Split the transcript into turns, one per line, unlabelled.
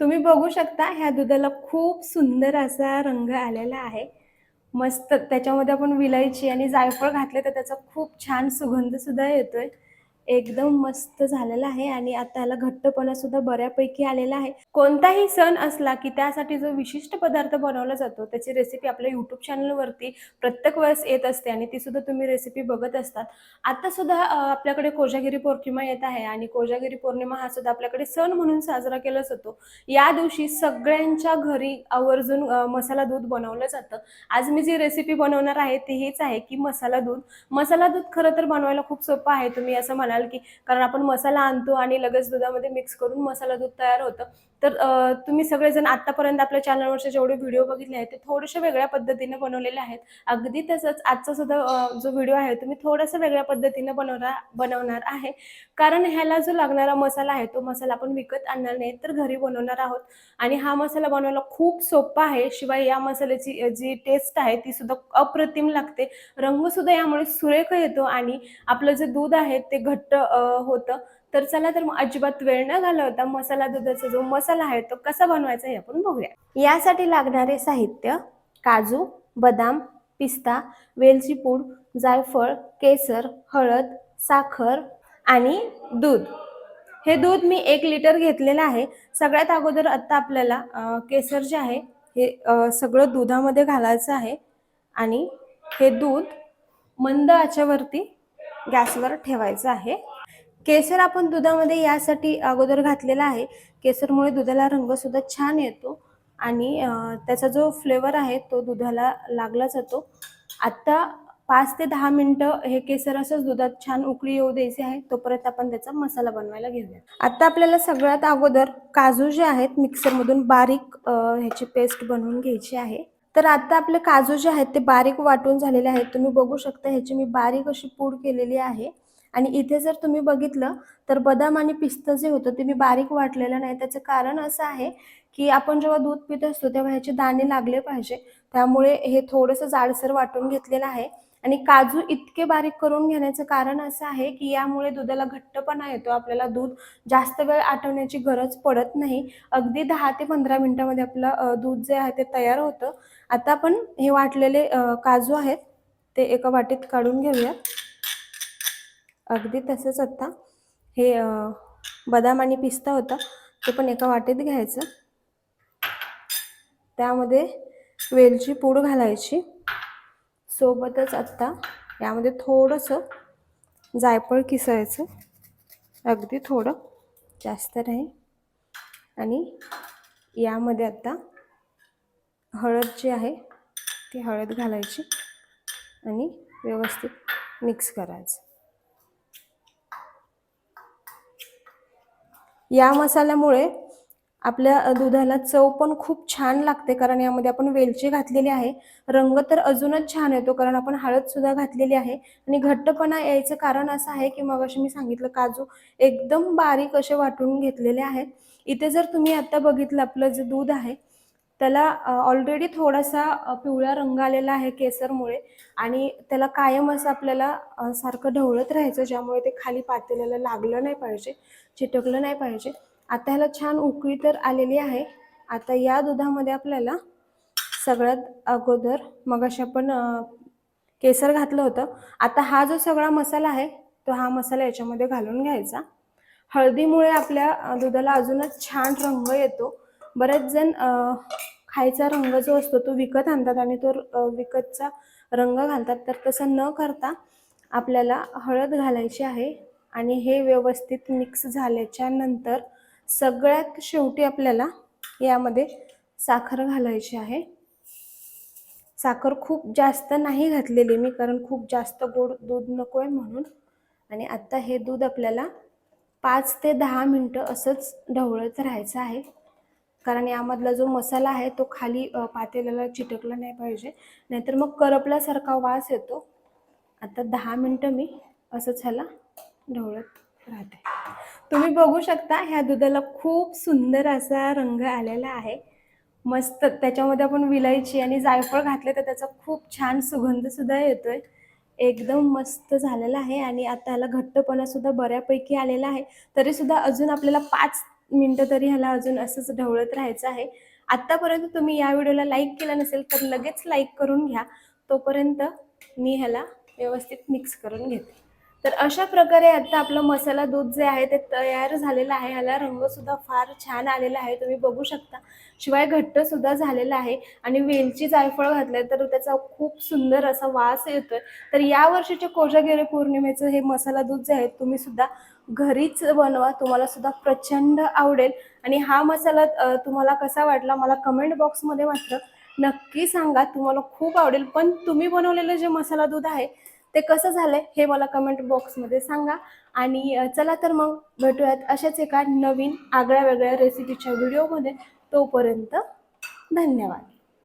तुम्ही बघू शकता ह्या दुधाला खूप सुंदर असा रंग आलेला आहे. मस्त त्याच्यामध्ये आपण विलायची आणि जायफळ घातले तर त्याचा खूप छान सुगंध सुद्धा येतोय. एकदम मस्त झालेला आहे आणि आता याला घट्टपणा सुद्धा बऱ्यापैकी आलेला आहे. कोणताही सण असला की त्यासाठी जो विशिष्ट पदार्थ बनवला जातो त्याची रेसिपी आपल्या युट्यूब चॅनलवरती प्रत्येक वेळेस येत असते आणि ती सुद्धा तुम्ही रेसिपी बघत असतात. आता सुद्धा आपल्याकडे कोजागिरी पौर्णिमा येत आहे आणि कोजागिरी पौर्णिमा हा सुद्धा आपल्याकडे सण म्हणून साजरा केला जातो. या दिवशी सगळ्यांच्या घरी आवर्जून मसाला दूध बनवलं जातं. आज मी जी रेसिपी बनवणार आहे ती हीच आहे की मसाला दूध. मसाला दूध खरं तर बनवायला खूप सोपं आहे तुम्ही असं म्हणाल की कारण आपण मसाला आणतो आणि लगेच दुधामध्ये मिक्स करून मसाला दूध तयार होतं. तर तुम्ही सगळेजण आतापर्यंत आपल्या चॅनलवरचे जेवढे व्हिडिओ बघितले आहेत ते थोडेसे वेगळ्या पद्धतीने बनवलेले आहेत. अगदी तसंच आजचा सुद्धा जो व्हिडिओ आहे तो मी थोडासा वेगळ्या पद्धतीने बनवणार बनवणार आहे. कारण ह्याला जो लागणारा मसाला आहे तो मसाला आपण विकत आणणार नाही तर घरी बनवणार आहोत. आणि हा मसाला बनवायला खूप सोपा आहे शिवाय या मसाल्याची जी टेस्ट आहे ती सुद्धा अप्रतिम लागते. रंग सुद्धा यामुळे सुरेख येतो आणि आपलं जे दूध आहे ते घट्ट घट्ट होतं. तर चला तर मग अजिबात वेळ न घालवता मसाला दुधाचा जो मसाला आहे तो कसा बनवायचा हे आपण बघूया. यासाठी लागणारे साहित्य काजू बदाम पिस्ता वेलची पूड जायफळ केसर हळद साखर आणि दूध. हे दूध मी एक लिटर घेतलेलं आहे. सगळ्यात अगोदर आत्ता आपल्याला केसर जे आहे हे सगळं दुधामध्ये घालायचं आहे. आणि हे दूध मंद आच्यावरती गॅसवर ठेवायचं आहे. केसर आपण दुधामध्ये यासाठी अगोदर घातलेला आहे. केसरमुळे दुधाला रंग सुद्धा छान येतो आणि त्याचा जो फ्लेवर आहे तो दुधाला लागला जातो. आत्ता पाच ते दहा मिनटं हे केसर असंच दुधात छान उकळी येऊ द्यायची आहे. तोपर्यंत आपण त्याचा मसाला बनवायला घेऊया आता आपल्याला सगळ्यात अगोदर काजू जे आहेत मिक्सरमधून बारीक ह्याची पेस्ट बनवून घ्यायची आहे. तर आता आपले काजू जे आहेत ते बारीक वाटून झालेले आहेत. तुम्ही बघू शकता ह्याची मी बारीक अशी पूड केलेली आहे. आणि इथे जर तुम्ही बघितलं तर बदाम आणि पिस्त जे होतं ते मी बारीक वाटलेलं नाही. त्याचं कारण असं आहे की आपण जेव्हा दूध पित असतो तेव्हा ह्याचे दाणे लागले पाहिजे. त्यामुळे हे थोडंसं जाडसर वाटून घेतलेलं आहे. आणि काजू इतके बारीक करून घेण्याचं कारण असं आहे की यामुळे दुधाला घट्टपणा येतो. आपल्याला दूध जास्त वेळ आटवण्याची गरज पडत नाही. अगदी दहा ते पंधरा मिनिटामध्ये आपलं दूध जे आहे ते तयार होतं. आता आपण हे वाटलेले काजू आहेत. ते एका वाटीत काढून घेऊयात. अगदी तसंच आता. हे बदाम आणि पिस्ता होता ते पण एका वाटेत घ्यायचं. त्यामध्ये वेलची पूड घालायची. सोबतच आत्ता यामध्ये थोडंसं जायफळ किसायचं. अगदी थोडं जास्त नाही. आणि यामध्ये आत्ता हळद जी आहे ती हळद घालायची. आणि व्यवस्थित मिक्स करायचं. या मसाल्यामुळे आपल्या दुधाला चव पण खूप छान लागते कारण यामध्ये आपण वेलची घातलेली आहे. रंग तर अजूनच छान येतो कारण आपण हळद सुद्धा घातलेली आहे. आणि घट्टपणा यायचं कारण असं आहे की मग मी सांगितलं काजू एकदम बारीक असे वाटून घेतलेले आहेत. इथे जर तुम्ही आता बघितलं आपलं जे दूध आहे त्याला ऑलरेडी थोडासा पिवळा रंग आलेला आहे केसरमुळे आणि त्याला कायम असं आपल्याला सारखं ढवळत राहायचं ज्यामुळे ते खाली पातेल्याला लागलं नाही पाहिजे चिटकलं नाही पाहिजे. आता ह्याला छान उकळी तर आलेली आहे. आता या दुधामध्ये आपल्याला सगळ्यात अगोदर मगाशी आपण केसर घातलं होतं. आता हा जो सगळा मसाला आहे तो हा मसाला याच्यामध्ये घालून घ्यायचा. हळदीमुळे आपल्या दुधाला अजूनच छान रंग येतो. बरेच जण खायचा रंग जो असतो तो विकत आणतात आणि तो विकतचा रंग घालतात. तर तसं न करता आपल्याला हळद घालायची आहे आणि हे व्यवस्थित मिक्स झाल्याच्यानंतर सगळ्यात शेवटी आपल्याला यामध्ये साखर घालायची आहे. साखर खूप जास्त नाही घातलेली मी कारण खूप जास्त गोड दूध नको आहे म्हणून. आणि आत्ता हे दूध आपल्याला पाच ते दहा मिनटं असंच ढवळत राहायचं आहे. कारण यामधला जो मसाला आहे तो खाली पातेल्याला चिटकला नाही पाहिजे. नाहीतर मग करपल्यासारखा वास येतो. आता दहा मिनटं मी असंच ह्याला ढवळत राहते. तुम्ही बघू शकता ह्या दुधाला खूप सुंदर असा रंग आलेला आहे. मस्त त्याच्यामध्ये आपण विलायची आणि जायफळ घातले तर त्याचा खूप छान सुगंधसुद्धा येतो येतोय. एकदम मस्त झालेला आहे आणि आता ह्याला घट्टपणासुद्धा बऱ्यापैकी आलेला आहे. तरीसुद्धा अजून आपल्याला पाच मिनटं तरी ह्याला अजून असंच ढवळत राहायचं आहे. आत्तापर्यंत तुम्ही या व्हिडिओला लाईक केला नसेल तर लगेच लाईक करून घ्या. तोपर्यंत मी ह्याला व्यवस्थित मिक्स करून घेते. तर अशा प्रकारे आता आपलं मसाला दूध जे आहे ते तयार झालेलं आहे. ह्याला रंगसुद्धा फार छान आलेला आहे. तुम्ही बघू शकता. शिवाय घट्टसुद्धा झालेला आहे. आणि वेलची जायफळ घातलं तर त्याचा खूप सुंदर असा वास येतोय. तर या वर्षीच्या कोजागिरी पौर्णिमेचं हे मसाला दूध जे आहे तुम्ही सुद्धा घरीच बनवा तुम्हाला सुद्धा प्रचंड आवडेल. आणि हा मसाला तुम्हाला कसा वाटला मला कमेंट बॉक्समध्ये मात्र नक्की सांगा. तुम्हाला खूप आवडेल. पण तुम्ही बनवलेलं जे मसाला दूध आहे ते कसं झालंय हे मला कमेंट बॉक्समध्ये सांगा. आणि चला तर मग भेटूयात अशाच एका नवीन आगळ्या वेगळ्या रेसिपीच्या व्हिडिओमध्ये तोपर्यंत धन्यवाद.